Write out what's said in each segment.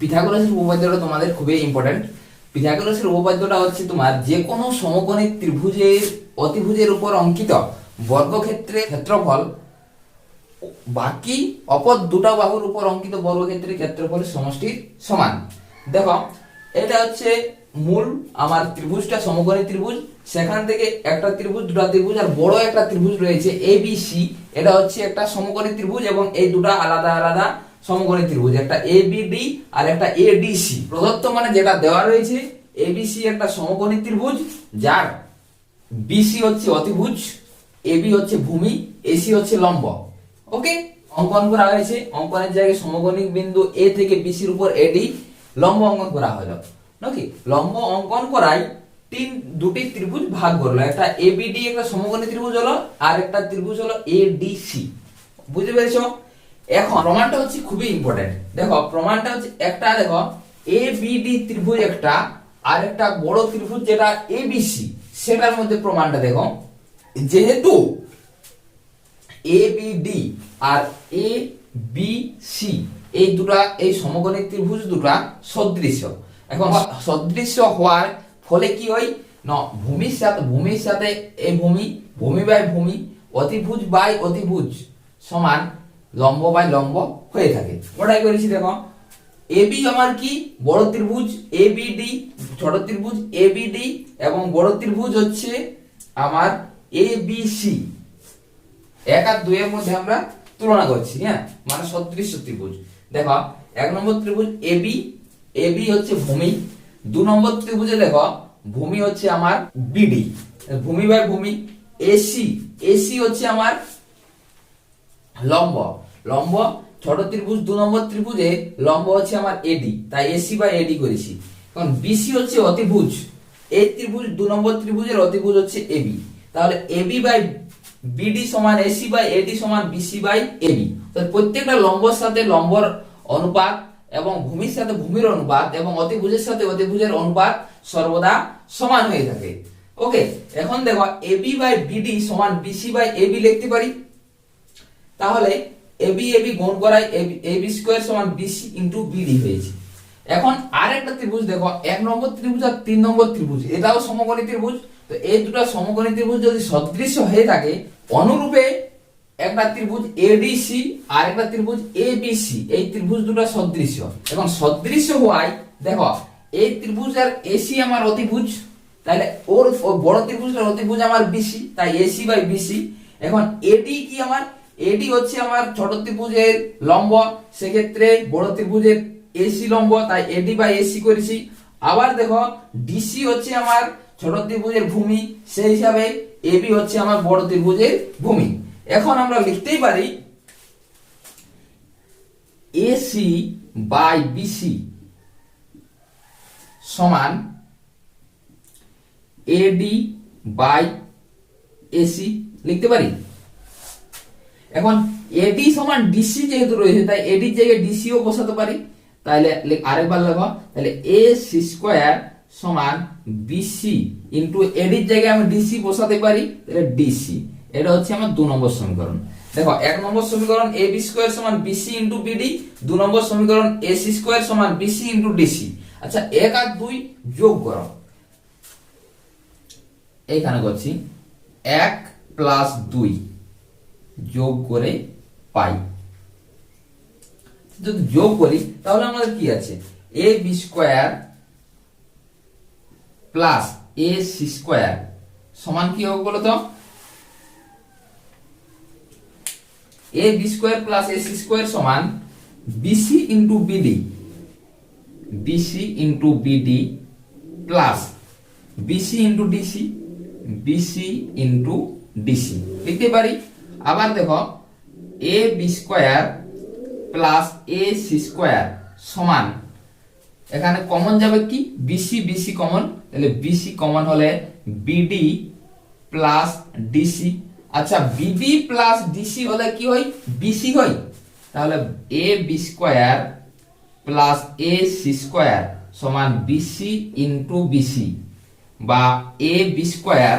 পিথাগোরাসের উপপাদ্যটা তোমাদের খুবই ইম্পর্টেন্ট পিথাগোরাসের উপপাদ্যটা হচ্ছে তোমার যে কোনো সমকোণী ত্রিভুজের, অতিভুজের উপর অঙ্কিত বর্গক্ষেত্রে ক্ষেত্রফল, বাকি অপর দুটা বাহুর উপর অঙ্কিত বর্গক্ষেত্রের ক্ষেত্রফলের সমষ্টির সমান। দেখো, এটা হচ্ছে মূল আমার ত্রিভুজটা, সমকোণী ত্রিভুজ। সেখান থেকে একটা ত্রিভুজ, দুটা ত্রিভুজ, আর বড় একটা ত্রিভুজ রয়েছে এ বি সি এটা হচ্ছে একটা সমকোণী ত্রিভুজ এবং এই দুটা আলাদা আলাদা। সমকোণী ত্রিভুজ, একটা এ বি ডি আর একটা এ ডি সি প্রদত্ত মানে যেটা দেওয়া রয়েছে এ বি সি একটা সমকোণী ত্রিভুজ, যার বিসি হচ্ছে অতিভুজ এবি হচ্ছে ভূমি এসি হচ্ছে লম্ব। ওকে অঙ্কন করা হয়েছে। অঙ্কনের জায়গায় সমকোণিক বিন্দু এ থেকে বিসির উপর এডি লম্ব অঙ্কন করা হলো। নাকি লম্ব অঙ্কন করাই তিন, দুটি ত্রিভুজ ভাগ করল। একটা এবিডি একটা সমকোণী ত্রিভুজ হলো, আর একটা ত্রিভুজ হলো এডিসি বুঝতে পেরেছ? এখন প্রমাণটা হচ্ছে খুবই ইম্পর্টেন্ট দেখো, প্রমাণটা হচ্ছে একটা, দেখো এবিডি ত্রিভুজ একটা, আর একটা বড় ত্রিভুজ যেটা এবিসি সেটার মধ্যে প্রমাণটা দেখো। যেহেতু এ বি ডি আর এ বি সি এই দুটা, এই সমকোণী ত্রিভুজ দুটা সদৃশ্য। এখন সদৃশ্য হওয়ার ফলে কি হয়? না, ভূমির সাথে ভূমির সাথে এই ভূমি ভূমি বাই ভূমি, অতিভুজ বাই অতিভুজ সমান লম্ব বাই লম্ব হয়ে থাকে। ওটাই করেছি দেখো? এবি আমার কি? বড় ত্রিভুজ এবিডি ছোট ত্রিভুজ এবিডি এবং বড় ত্রিভুজ হচ্ছে আমার এবিসি এক আর দুই এর মধ্যে আমরা তুলনা করছি হ্যাঁ? মানে সদৃশ্য ত্রিভুজ। দেখো, এক নম্বর ত্রিভুজ এবি এবি হচ্ছে ভূমি। দু নম্বর ত্রিভুজে দেখো, ভূমি হচ্ছে আমার বিডি ভূমি বাই ভূমি এসি এসি হচ্ছে আমার লম্ব। লম্ব, ছোট ত্রিভুজ, দু নম্বর ত্রিভুজে লম্ব হচ্ছে আমার এডি তাই এসি বাই এডি করেছি। কারণ বিসি হচ্ছে অতিভুজ এই ত্রিভুজ, দু নম্বর ত্রিভুজের অতিভুজ হচ্ছে এবি তাহলে এবি বাই বিডি সমান এসি বাই এডি সমান বিসি বাই এবি তাহলে প্রত্যেকটা লম্বর সাথে লম্বর অনুপাত এবং ভূমির সাথে ভূমির অনুপাত এবং অতিভুজের সাথে অতিভুজের অনুপাত সর্বদা সমান হয়ে থাকে। ওকে এখন দেখো এবি বাই বিডি সমান বিসি বাই এবি লিখতে পারি। তাহলে এবি এবি গুণ করায় এবি স্কোয়ার সমান বিসি ইন্টু বিডি হয়েছে। এখন আরেকটা ত্রিভুজ দেখো, এক নম্বর ত্রিভুজ আর তিন নম্বর ত্রিভুজ, এটাও সমকোণী ত্রিভুজ। তো এই দুটো সমকোণী ত্রিভুজ যদি সদৃশ্য হয়ে থাকে, অনুরূপে একটা ত্রিভুজ এডিসি আর একটা ত্রিভুজ এবিসি এই ত্রিভুজ দুটো সদৃশ্য। এবং সদৃশ্য হওয়ায়, দেখো, এই ত্রিভুজ আর এসি আমার অতিভুজ, তাহলে ওর ওর বড় ত্রিভুজটার অতিভুজ আমার বিসি তাই এসি বাই বিসি এখন এডি কি আমার এডি হচ্ছে আমার ছোট ত্রিভুজের লম্ব, সেক্ষেত্রে বড় ত্রিভুজের এসি লম্ব, তাই এডি বাই এসি করেছি। আবার দেখো ডিসি হচ্ছে আমার ছোট ত্রিভুজের ভূমি, সেই হিসাবে এবি হচ্ছে আমার বড় ত্রিভুজের ভূমি। এখন আমরা লিখতেই পারি এসি বাই বিসি সমান এডি বাই এসি লিখতে পারি? এখন এডি সমান ডিসি যেহেতু রয়েছে, তাই এডির জায়গায় ডিসিও বসাতে পারি। তাহলে আরেকবার লেখো। তাহলে এ সি স্কোয়ার সমান বিসি ইন্টু এডির জায়গায় আমি ডিসি বসাতে পারি তাহলে ডিসি এটা হচ্ছে আমার দু নম্বর সমীকরণ। দেখো, এক নম্বর সমীকরণ এ বি স্কোয়ার সমান বিসি ইন্টু বিডি দু নম্বর সমীকরণ এ সি স্কোয়ার সমান বিসি ইন্টু ডিসি আচ্ছা এক আর দুই যোগ করো। এইখানে করছি। এক প্লাস দুই। যোগ করে পাই। যদি যোগ করি, তাহলে আমাদের কি আছে? A B square plus A C square সমান কি হবে বলো তো A B square plus A C square সমান BC into BD BC into BD plus BC into DC BC into DC লিখতে পারি? আবার দেখো A B square plus A C square সমান। এখানে কমন যাবে কি? বিসি বিসি কমন তাহলে বিসি কমন হলে বিডি প্লাস ডিসি আচ্ছা বিডি প্লাস ডিসি হলে কি হয়? বিসি হয়। তাহলে A B square plus A C square সমান বিসি ইন্টু বিসি বা A B square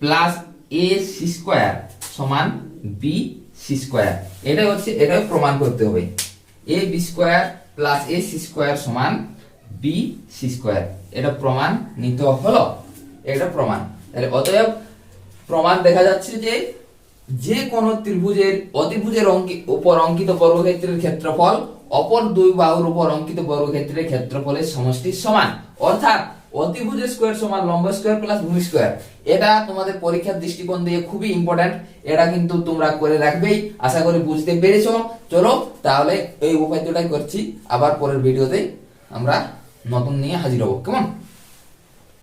plus A C square সমান বি সি স্কোয়ার এটা হচ্ছে এটা প্রমাণ করতে হবে। A B square plus A C square সমান বি সি স্কোয়ার এটা প্রমাণ নিতে হলো। এটা প্রমাণ। তাহলে অতএব প্রমাণ দেখা যাচ্ছে যে যে কোন ত্রিভুজের অতিভুজের উপর অঙ্কিত বর্গক্ষেত্রের ক্ষেত্রফল, অপর দুই বাহুর উপর অঙ্কিত বর্গক্ষেত্রের ক্ষেত্রফলের সমষ্টির সমান। অর্থাৎ অতিভুজের স্কোয়ার সমান লম্ব স্কোয়ার প্লাস ভূমি স্কোয়ার এটা তোমাদের পরীক্ষার দৃষ্টিকোণ দিয়ে খুবই ইম্পর্টেন্ট এটা কিন্তু তোমরা করে রাখবেই। আশা করি বুঝতে পেরেছ। চলো তাহলে এই উপায়টাই করছি। আবার পরের ভিডিওতে আমরা নতুন নিয়ে হাজির হব। কেমন?